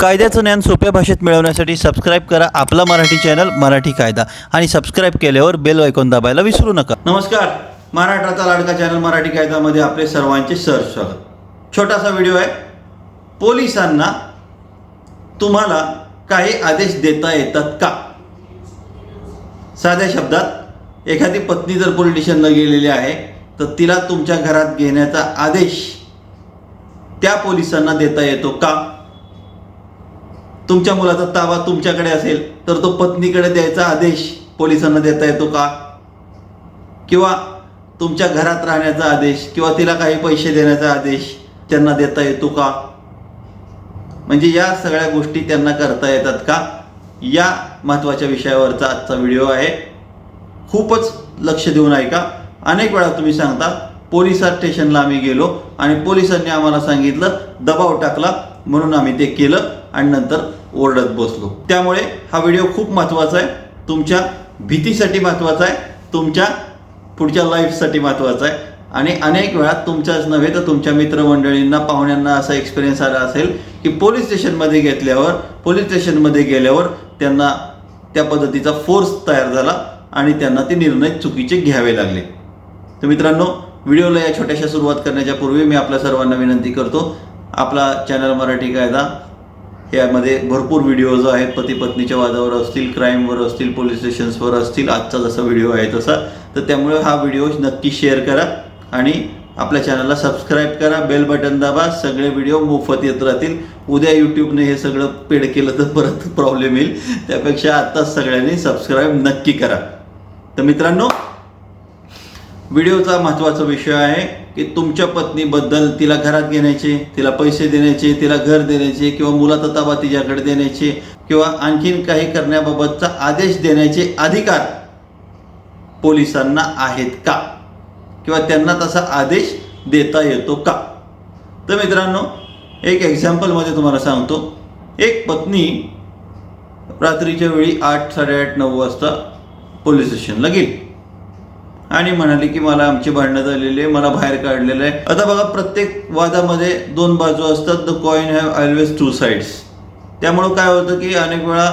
कायद्याचं ज्ञान सोप्या भाषेत मिळवण्यासाठी सबस्क्राईब करा आपला मराठी चॅनल मराठी कायदा. आणि सबस्क्राईब केल्यावर बेल ऐकून दाबायला विसरू नका. नमस्कार. महाराष्ट्राचा लाडका चॅनल मराठी कायद्यामध्ये आपले सर्वांचे सर स्वागत. छोटासा व्हिडिओ आहे. पोलिसांना तुम्हाला काही आदेश देता येतात का? साध्या शब्दात एखादी पत्नी जर पोलीस स्टेशनला गेलेली आहे तर तिला तुमच्या घरात घेण्याचा आदेश त्या पोलिसांना देता येतो का? तुमच्या मुलाचा ताबा तुमच्याकडे असेल तर तो पत्नीकडे द्यायचा आदेश पोलिसांना देता येतो का? किंवा तुमच्या घरात राहण्याचा आदेश किंवा तिला काही पैसे देण्याचा आदेश त्यांना देता येतो का? म्हणजे या सगळ्या गोष्टी त्यांना करता येतात का? या महत्त्वाच्या विषयावरचा आजचा व्हिडिओ आहे. खूपच लक्ष देऊन ऐका. अनेक वेळा तुम्ही सांगता पोलिसात स्टेशनला आम्ही गेलो आणि पोलिसांनी आम्हाला सांगितलं दबाव टाकला म्हणून आम्ही ते केलं. आणि नंतर ओरडत बसलो. त्यामुळे हा व्हिडिओ खूप महत्त्वाचा आहे. तुमच्या भीतीसाठी महत्त्वाचा आहे. तुमच्या पुढच्या लाईफसाठी महत्त्वाचा आहे. आणि अनेक वेळा तुमच्याच नव्हे तर तुमच्या मित्रमंडळींना पाहुण्यांना असा एक्सपिरियन्स आला असेल की पोलीस स्टेशनमध्ये घेतल्यावर पोलीस स्टेशनमध्ये गेल्यावर त्यांना त्या पद्धतीचा फोर्स तयार झाला आणि त्यांना ते निर्णय चुकीचे घ्यावे लागले. तर मित्रांनो व्हिडिओला या छोट्याशा सुरुवात करण्याच्या पूर्वी मी आपल्या सर्वांना विनंती करतो आपला चॅनल मराठी कायदा यामध्ये भरपूर व्हिडिओज आहेत पती पत्नीच्या वादावर असतील क्राईमवर असतील पोलीस स्टेशन्सवर असतील आजचा जसा व्हिडिओ आहे तसा. तर त्यामुळे हा व्हिडिओ नक्की शेअर करा आणि आपल्या चॅनलला सबस्क्राईब करा बेल बटन दाबा सगळे व्हिडिओ मोफत येत राहतील. उद्या यूट्यूबने हे सगळं पेड केलं तर परत प्रॉब्लेम येईल. त्यापेक्षा आत्ताच सगळ्यांनी सबस्क्राईब नक्की करा. तर मित्रांनो व्हिडिओचा महत्त्वाचा विषय आहे की तुमच्या पत्नीबद्दल तिला घरात घेण्याचे तिला पैसे देण्याचे तिला घर देण्याचे किंवा मुलाचा ताबा तिच्याकडे देण्याचे किंवा आणखीन काही करण्याबाबतचा आदेश देण्याचे अधिकार पोलिसांना आहेत का? किंवा त्यांना तसा आदेश देता येतो का? तर मित्रांनो एक एक्झाम्पलमध्ये तुम्हाला सांगतो. एक पत्नी रात्रीच्या वेळी आठ साडेआठ नऊ वाजता पोलीस स्टेशनला गेली. आणि म्हणाले की मला आमची भांडणं झालेली आहे मला बाहेर काढलेलं आहे. आता बघा प्रत्येक वादामध्ये दोन बाजू असतात. The coin have always two sides त्यामुळं काय होतं की अनेक वेळा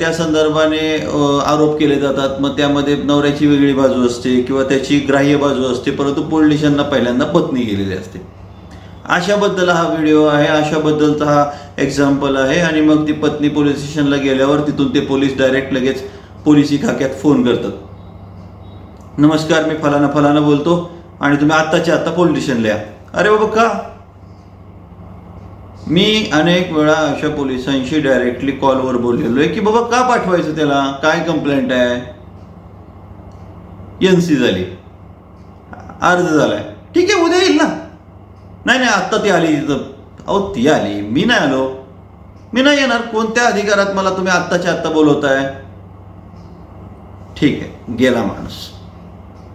त्या संदर्भाने आरोप केले जातात. मग त्यामध्ये नवऱ्याची वेगळी बाजू असते किंवा त्याची ग्राह्य बाजू असते. परंतु पोलिसांना पहिल्यांदा पत्नी गेलेली असते. अशाबद्दल हा व्हिडिओ आहे. अशाबद्दलचा हा एक्झाम्पल आहे. आणि मग ती पत्नी पोलीस स्टेशनला गेल्यावर तिथून ते पोलीस डायरेक्ट लगेच पोलिसी खाक्यात फोन करतात. नमस्कार मी फलाना फलाना बोलतो आणि तुम्ही आत्ताच्या आत्ता पोलीस स्टेशनला या. अरे बाबा का? मी अनेक वेळा अशा पोलिसांशी डायरेक्टली कॉलवर बोललेलो आहे की बाबा का पाठवायचं त्याला? काय कंप्लेंट आहे? एन सी झाली. अर्ज झालाय. ठीक आहे उद्या येईल ना? नाही नाही आत्ता ती आली. इथं अहो ती आली. मी नाही आलो. मी नाही येणार. कोणत्या अधिकारात मला तुम्ही आत्ताच्या आत्ता बोलवताय? ठीक आहे गेला माणूस.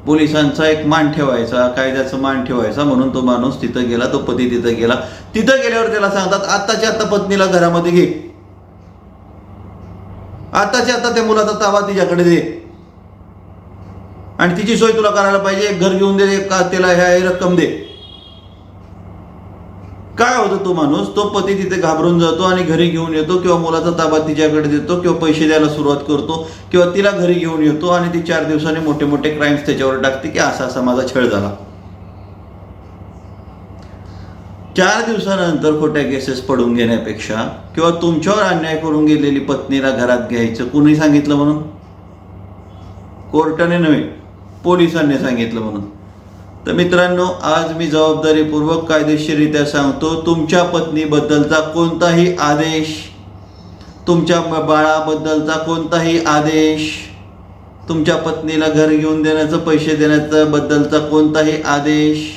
पोलिसांचा एक मान ठेवायचा कायद्याचं मान ठेवायचा म्हणून तो माणूस तिथं गेला तो पती तिथं गेला. तिथं गेल्यावर त्याला सांगतात आत्ताच्या आत्ता पत्नीला घरामध्ये घे. आत्ताच्या आता त्या मुलाचा ताबा तिच्याकडे दे. आणि तिची सोय तुला करायला पाहिजे एक घर घेऊन दे का त्याला ह्या रक्कम दे. काय होतं तो माणूस? तो पती तिथे घाबरून जातो आणि घरी घेऊन येतो किंवा मुलाचा ताबा तिच्याकडे देतो किंवा पैसे द्यायला सुरुवात करतो किंवा तिला घरी घेऊन येतो आणि ती चार दिवसांनी मोठे मोठे क्राईम्स त्याच्यावर टाकते की असा असा माझा छळ झाला. चार दिवसानंतर खोट्या केसेस पडून घेण्यापेक्षा किंवा तुमच्यावर अन्याय करून गेलेली पत्नीला घरात घ्यायचं कुणी सांगितलं म्हणून? कोर्टाने नव्हे पोलिसांनी सांगितलं म्हणून. तर मित्रांनो आज मी जबाबदारीपूर्वक कायदेशीररित्या सांगतो तुमच्या पत्नीबद्दलचा कोणताही आदेश तुमच्या बाळाबद्दलचा कोणताही आदेश तुमच्या पत्नीला घर घेऊन देण्याचं पैसे देण्याचा बद्दलचा कोणताही आदेश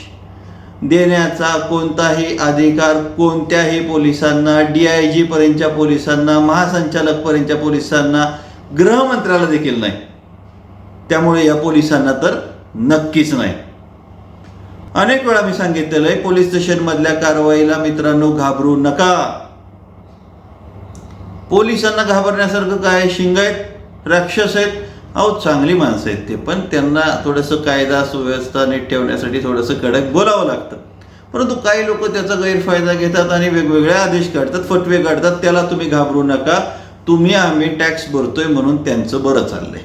देण्याचा कोणताही अधिकार कोणत्याही पोलिसांना डी आय जीपर्यंतच्या पोलिसांना महासंचालकपर्यंतच्या पोलिसांना गृहमंत्र्याला देखील नाही. त्यामुळे या पोलिसांना तर नक्कीच नाही. अनेक वेळा मी सांगितलेलं आहे पोलीस स्टेशन मधल्या कारवाईला मित्रांनो घाबरू नका. पोलिसांना घाबरण्यासारखं काय? शिंग आहेत राक्षस आहेत. अहो चांगली माणसं आहेत ते पण त्यांना थोडंसं कायदा सुव्यवस्था नीट ठेवण्यासाठी थोडंसं कडक बोलावं लागतं. परंतु काही लोक त्याचा गैरफायदा घेतात आणि वेगवेगळे आदेश काढतात फटवे काढतात त्याला तुम्ही घाबरू नका. तुम्ही आम्ही टॅक्स भरतोय म्हणून त्यांचं बरं चाललंय.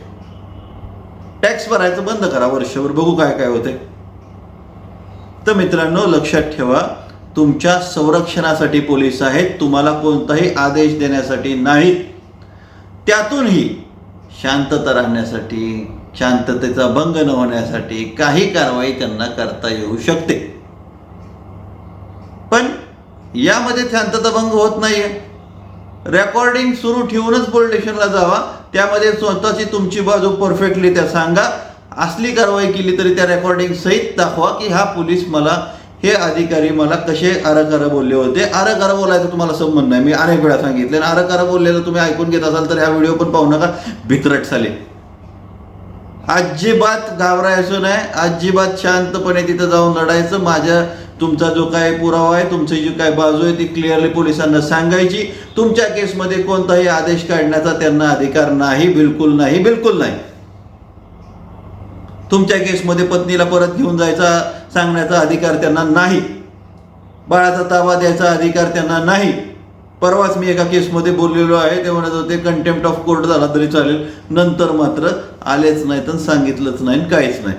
टॅक्स भरायचं बंद करा वर्षभर बघू काय काय होते तर मित्रांनो लक्षात ठेवा तुमच्या संरक्षणासाठी पोलीस आहेत तुम्हाला कोणताही आदेश देण्यासाठी नाहीत. त्यातूनही शांतता राहण्यासाठी शांततेचा भंग न होण्यासाठी काही कारवाई त्यांना करता येऊ शकते. पण यामध्ये शांतता भंग होत नाहीये. रेकॉर्डिंग सुरू ठेवूनच पोलीस स्टेशनला जावा. त्यामध्ये स्वतःची तुमची बाजू परफेक्टली त्या सांगा. असली कारवाई केली तरी त्या रेकॉर्डिंग सहित दाखवा की हा पोलीस मला हे अधिकारी मला कसे अरकार बोलले होते. अरकार बोलायचं तुम्हाला संबंध नाही. मी अनेक वेळा सांगितले आणि अरकार बोललेलं तुम्ही ऐकून घेत असाल तर हा व्हिडिओ पण पाहू नका. भित्रट चालेल अजिबात घाबरायचं नाही. अजिबात शांतपणे तिथं जाऊन लढायचं. माझ्या तुमचा जो काय पुरावा आहे तुमची जी काय बाजू आहे ती क्लिअरली पोलिसांना सांगायची. तुमच्या केसमध्ये कोणताही आदेश काढण्याचा त्यांना अधिकार नाही. बिलकुल नाही. बिलकुल नाही. तुमच्या केसमध्ये पत्नीला परत घेऊन जायचा सांगण्याचा अधिकार त्यांना नाही. बाळाचा ताबा द्यायचा अधिकार त्यांना नाही. परवाच मी एका केसमध्ये बोललेलो आहे. ते म्हणत होते कंटेम्प्ट ऑफ कोर्ट झाला तरी चालेल. नंतर मात्र आलेच नाही तर सांगितलंच नाही आणि काहीच नाही.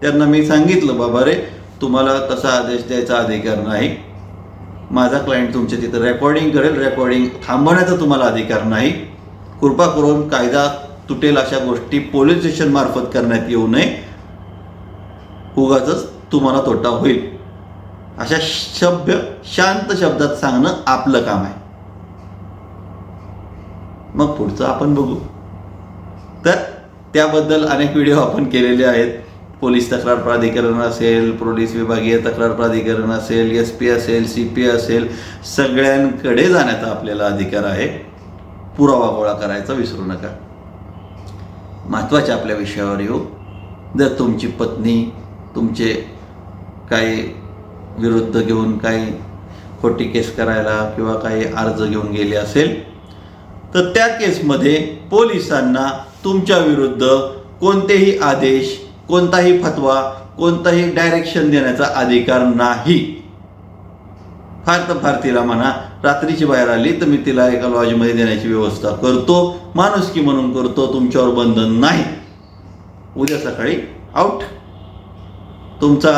त्यांना मी सांगितलं बाबा रे तुम्हाला तसा आदेश द्यायचा अधिकार नाही. माझा क्लायंट तुमच्या तिथं रेकॉर्डिंग करेल. रेकॉर्डिंग थांबवण्याचा तुम्हाला अधिकार नाही. कृपा करून कायदा तुटेल अशा गोष्टी पोलीस स्टेशनमार्फत करण्यात येऊ नये. उगाच तुम्हाला तोटा होईल. अशा सभ्य शांत शब्दात सांगणं आपलं काम आहे. मग पुढचं आपण बघू. तर त्याबद्दल अनेक व्हिडिओ आपण केलेले आहेत. पोलीस तक्रार प्राधिकरण असेल पोलीस विभागीय तक्रार प्राधिकरण असेल एस पी असेल सी पी असेल सगळ्यांकडे जाण्याचा आपल्याला अधिकार आहे. पुरावा गोळा करायचा विसरू नका. महत्त्वाच्या आपल्या विषयावर येऊ. जर तुमची पत्नी तुमचे काही विरुद्ध घेऊन काही खोटी केस करायला किंवा काही अर्ज घेऊन गेले असेल तर त्या केसमध्ये पोलिसांना तुमच्या विरुद्ध कोणतेही आदेश कोणताही फतवा कोणताही डायरेक्शन देण्याचा अधिकार नाही. फार तर फार तिला म्हणा रात्रीची बाहेर आली तर मी तिला एका लॉजमध्ये देण्याची व्यवस्था करतो माणुसकी म्हणून करतो तुमच्यावर बंधन नाही. उद्या सकाळी आउट तुमचा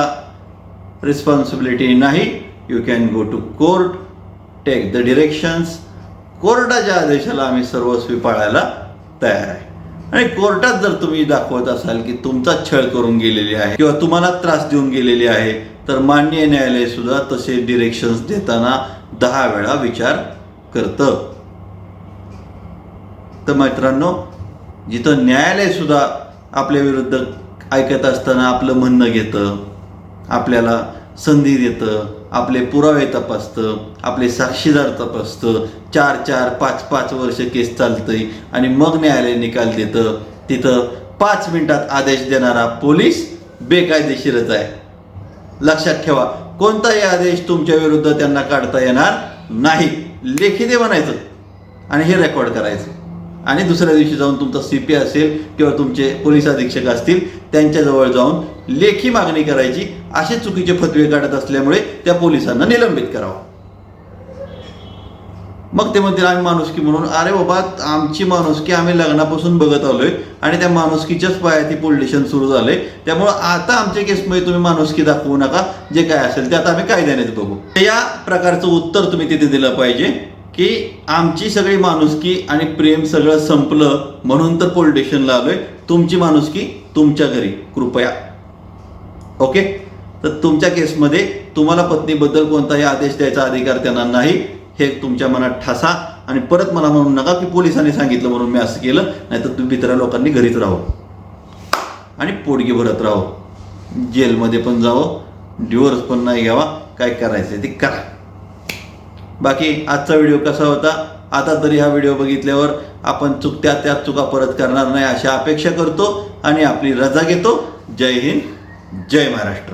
रिस्पॉन्सिबिलिटी नाही. You can go to court take the directions कोर्टाच्या आदेशाला आम्ही सर्वस्वी पाळायला तयार आहे. आणि कोर्टात जर तुम्ही दाखवत असाल की तुमचा छळ करून गेलेली आहे किंवा तुम्हाला त्रास देऊन गेलेली आहे तर मान्य न्यायालय सुद्धा तसे डिरेक्शन्स देताना दहा वेळा विचार करतं. तर मित्रांनो जिथं न्यायालय सुद्धा आपल्या विरुद्ध ऐकत असताना आपलं म्हणणं घेतं आपल्याला संधी देतं आपले पुरावे तपासतं आपले साक्षीदार तपासतं चार चार पाच पाच वर्ष केस चालतंय आणि मग न्यायालय निकाल देतं तिथं पाच मिनिटात आदेश देणारा पोलीस बेकायदेशीरच आहे. लक्षात ठेवा कोणताही आदेश तुमच्या विरुद्ध त्यांना काढता येणार नाही. लेखी दे म्हणायचं आणि हे रेकॉर्ड करायचं. आणि दुसऱ्या दिवशी जाऊन तुमचा सी पी असेल किंवा तुमचे पोलीस अधीक्षक असतील त्यांच्याजवळ जाऊन लेखी मागणी करायची. असे चुकीचे फतवे काढत असल्यामुळे त्या पोलिसांना निलंबित करावं. मग ते म्हणतील आम्ही माणुसकी म्हणून. अरे बाबा आमची माणुसकी आम्ही लग्नापासून बघत आलोय आणि त्या माणुसकीच्याच पायाती पोलिटिशन सुरू झाले त्यामुळं आता आमच्या केसमध्ये तुम्ही माणुसकी दाखवू नका. जे काय असेल ते आता आम्ही कायद्यानेच बघू. या प्रकारचं उत्तर तुम्ही तिथे दिलं पाहिजे. की आमची सगळी माणुसकी आणि प्रेम सगळं संपलं म्हणून तर पोलीस स्टेशनला आलोय. तुमची माणुसकी तुमच्या घरी. कृपया. ओके? तर तुमच्या केसमध्ये तुम्हाला पत्नीबद्दल कोणताही आदेश द्यायचा अधिकार त्यांना नाही. हे तुमच्या मनात ठासा आणि परत मला म्हणू नका की पोलिसांनी सांगितलं म्हणून मी असं केलं नाही तर तुम्ही इतर लोकांनी घरीच राहो. आणि पोटगी भरत राहो. जेलमध्ये पण जावं डिवोर्स पण नाही घ्यावा. काय करायचं ते करा. बाकी आजचा व्हिडिओ कसा होता आता तरी हा व्हिडिओ बघितल्यावर आपण चुकत्या त्या चुका परत करणार नाही अशा अपेक्षा करतो आणि आपली रजा घेतो. जय हिंद जय महाराष्ट्र.